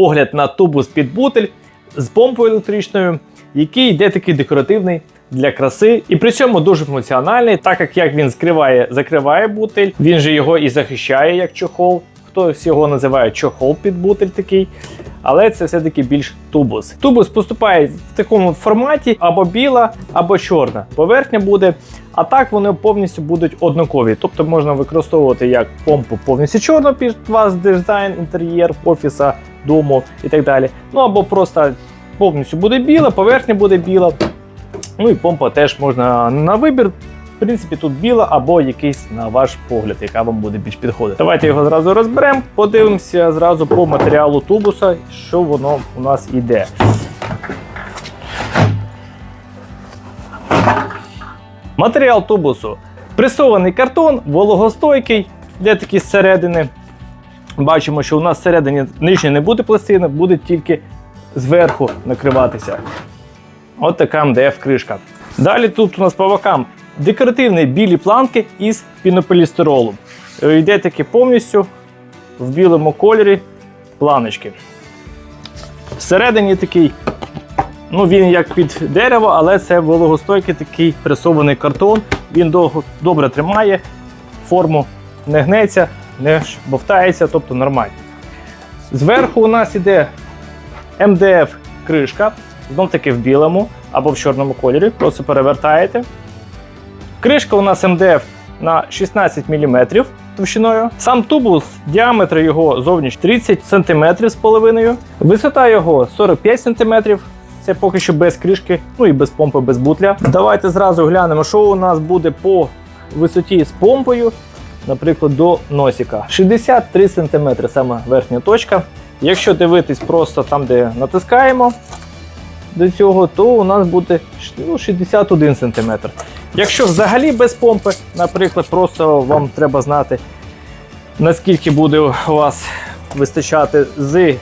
огляд на тубус під бутель з помпою електричною, який йде такий декоративний для краси, і при цьому дуже функціональний, так як, як він скриває, закриває бутель, він же його і захищає як чохол. Хтось його називає чохол під бутель такий. Але це все-таки більш тубус. Тубус поступає в такому форматі або біла, або чорна. Поверхня буде. А так вони повністю будуть однакові. Тобто можна використовувати як помпу повністю чорну під вас дизайн, інтер'єр, офіса, дому і так далі. Ну або просто повністю буде біла, поверхня буде біла. Ну і помпа теж можна на вибір. В принципі, тут біла або якийсь на ваш погляд, яка вам буде більш підходити. Давайте його зразу розберемо, подивимося зразу по матеріалу тубуса, що воно у нас іде. Матеріал тубусу. Пресований картон, вологостойкий для такі зсередини. Бачимо, що у нас всередині нижня не буде пластина, буде тільки зверху накриватися. От така МДФ-кришка. Далі тут у нас по бокам декоративні білі планки із пінополістиролу. Е, Йде таки повністю в білому кольорі планочки. Всередині такий, ну він як під дерево, але це вологостойкий такий пресований картон. Він довго, добре тримає, форму не гнеться, не бовтається, тобто нормально. Зверху у нас іде МДФ кришка, знов таки в білому або в чорному кольорі. Просто перевертаєте. Кришка у нас МДФ на 16 мм товщиною. Сам тубус, діаметр його зовніш 30 см з половиною. Висота його 45 см. Це поки що без кришки, ну і без помпи, без бутля. Давайте зразу глянемо, що у нас буде по висоті з помпою, наприклад, до носика. 63 см саме верхня точка. Якщо дивитись просто там, де натискаємо до цього, то у нас буде ну, 61 см. Якщо взагалі без помпи, наприклад, просто вам треба знати, наскільки буде у вас вистачати з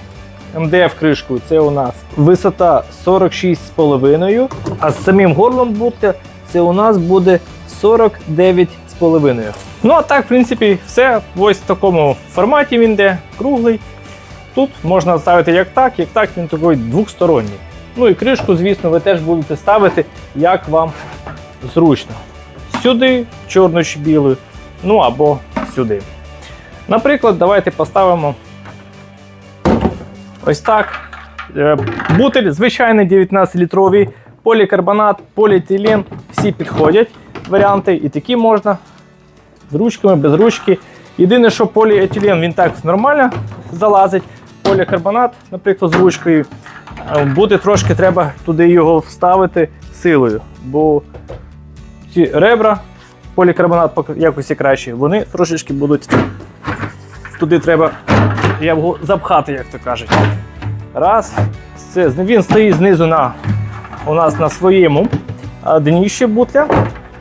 МДФ-кришкою, це у нас висота 46,5, а з самим горлом бутля це у нас буде 49,5. Ну а так, в принципі, все ось в такому форматі він йде, круглий. Тут можна ставити як так, як так, він такий двохсторонній. Ну і кришку, звісно, ви теж будете ставити, як вам зручно. Сюди, чорну чи білу, ну або сюди. Наприклад, давайте поставимо ось так. Е, Бутиль звичайний 19-літровий, полікарбонат, поліетилен, всі підходять варіанти, і такі можна з ручками, без ручки. Єдине, що поліетилен він так нормально залазить. Полікарбонат, наприклад, з ручкою, е, буде трошки треба туди його вставити силою, бо ці ребра, полікарбонат по якості краще, вони трошечки будуть. Туди треба його запхати, як то кажуть. Раз. Це, він стоїть знизу на, у нас на своєму а, дніщі бутля.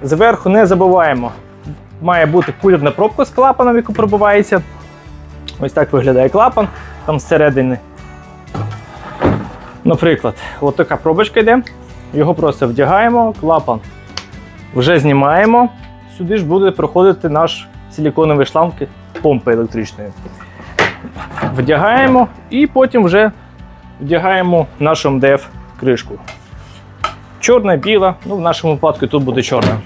Зверху не забуваємо, має бути кулірна пробка з клапаном, яку пробивається. Ось так виглядає клапан там зсередини. Наприклад, от така пробочка йде. Його просто вдягаємо, клапан вже знімаємо. Сюди ж буде проходити наш силіконовий шланг помпи електричної. Вдягаємо і потім вже вдягаємо нашу МДФ кришку. Чорна, біла, ну в нашому випадку тут буде чорна.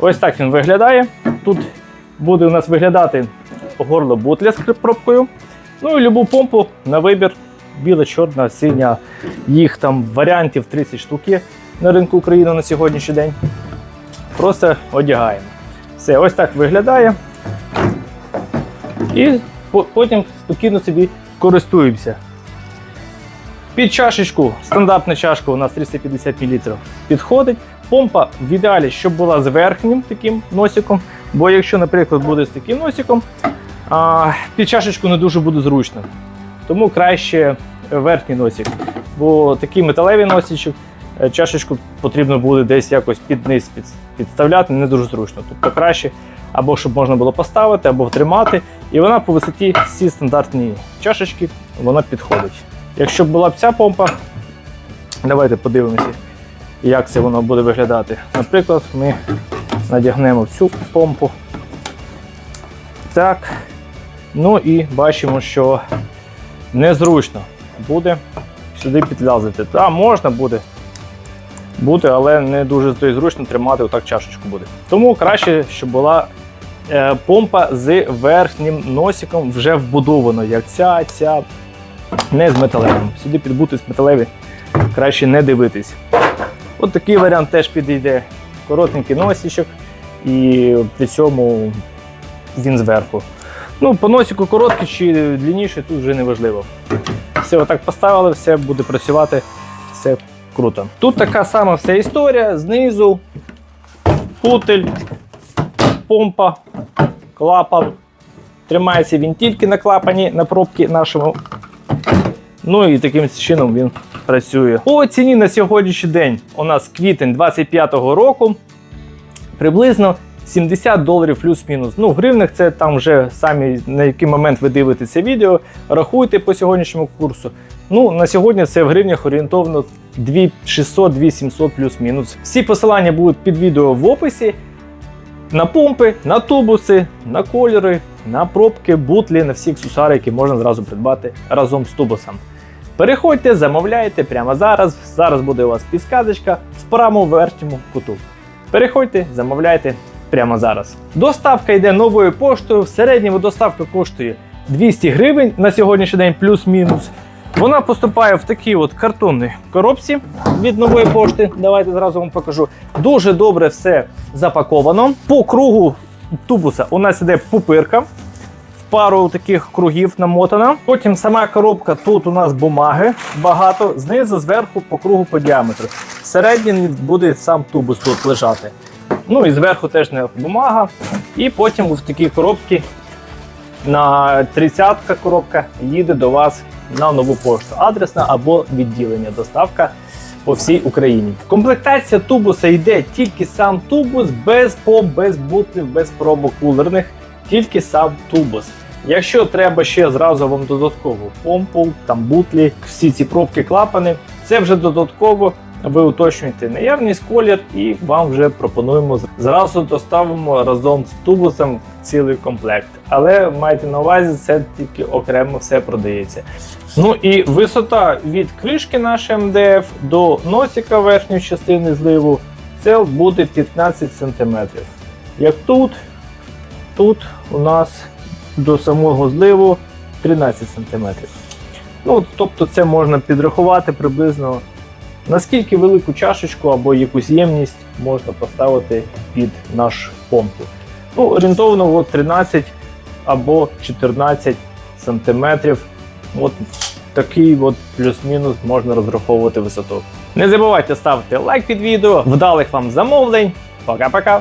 Ось так він виглядає. Тут буде у нас виглядати горло бутля з пробкою. Ну і любу помпу на вибір. Біла, чорна, синя. Їх там варіантів 30 штук є на ринку України на сьогоднішній день. Просто одягаємо. Все, ось так виглядає. І потім спокійно собі користуємося. Під чашечку, стандартна чашка у нас 350 мл підходить. Помпа в ідеалі, щоб була з верхнім таким носиком. Бо якщо, наприклад, буде з таким носиком, під чашечку не дуже буде зручно. Тому краще верхній носик. Бо такий металевий носичок, е, чашечку потрібно буде десь якось під низ підставляти, не дуже зручно. Тобто краще або щоб можна було поставити, або тримати. І вона по висоті всі стандартні чашечки вона підходить. Якщо б була б ця помпа, давайте подивимося, як це воно буде виглядати. Наприклад, ми надягнемо цю помпу. Так. Ну і бачимо, що незручно. буде сюди підлазити. Та можна буде бути, але не дуже зручно тримати отак чашечку буде. Тому краще, щоб була е, помпа з верхнім носиком вже вбудовано, як ця, ця, не з металевим. Сюди підбути з металеві краще не дивитись. От такий варіант теж підійде. Коротенький носичок, і при цьому він зверху. Ну, по носику короткий чи длинніший, тут вже не важливо. Все, отак поставили, все буде працювати, все круто. Тут така сама вся історія. Знизу путель, помпа, клапан. Тримається він тільки на клапані, на пробці нашому. Ну і таким чином він працює. По ціні на сьогоднішній день у нас квітень 25-го року приблизно 70 доларів плюс-мінус. Ну, в гривнах це там вже самі на який момент ви дивитесь це відео. Рахуйте по сьогоднішньому курсу. Ну, на сьогодні це в гривнях орієнтовно 2600-2700 плюс-мінус. Всі посилання будуть під відео в описі. На помпи, на тубуси, на кольори, на пробки, бутлі, на всі аксесуари, які можна зразу придбати разом з тубусом. Переходьте, замовляйте прямо зараз. Зараз буде у вас підсказочка в правому верхньому куту. Переходьте, замовляйте прямо зараз. Доставка йде новою поштою. В середньому доставка коштує 200 гривень на сьогоднішній день, плюс-мінус. Вона поступає в такій от картонній коробці від нової пошти. Давайте зразу вам покажу. Дуже добре все запаковано. По кругу тубуса у нас іде пупирка. Пару таких кругів намотана. Потім сама коробка, тут у нас бумаги багато, знизу, зверху, по кругу по діаметру. Всередині буде сам тубус тут лежати. Ну і зверху теж не бумага. І потім в такі коробки на 30-ка коробка їде до вас на нову пошту. Адресна або відділення доставка по всій Україні. Комплектація тубуса йде тільки сам тубус, без помп, без бутлів, без пробок кулерних, тільки сам тубус. Якщо треба ще зразу вам додаткову помпу, там бутлі, всі ці пробки, клапани, це вже додатково ви уточнюєте наявність колір і вам вже пропонуємо зразу доставимо разом з тубусом цілий комплект. Але майте на увазі, це тільки окремо все продається. Ну і висота від кришки нашої МДФ до носика верхньої частини зливу це буде 15 см. Як тут, тут у нас до самого зливу 13 см. Ну, тобто це можна підрахувати приблизно наскільки велику чашечку або якусь ємність можна поставити під наш помпу. Ну, орієнтовно от 13 або 14 сантиметрів. От такий от плюс-мінус можна розраховувати висоту. Не забувайте ставити лайк під відео. Вдалих вам замовлень. Пока-пока!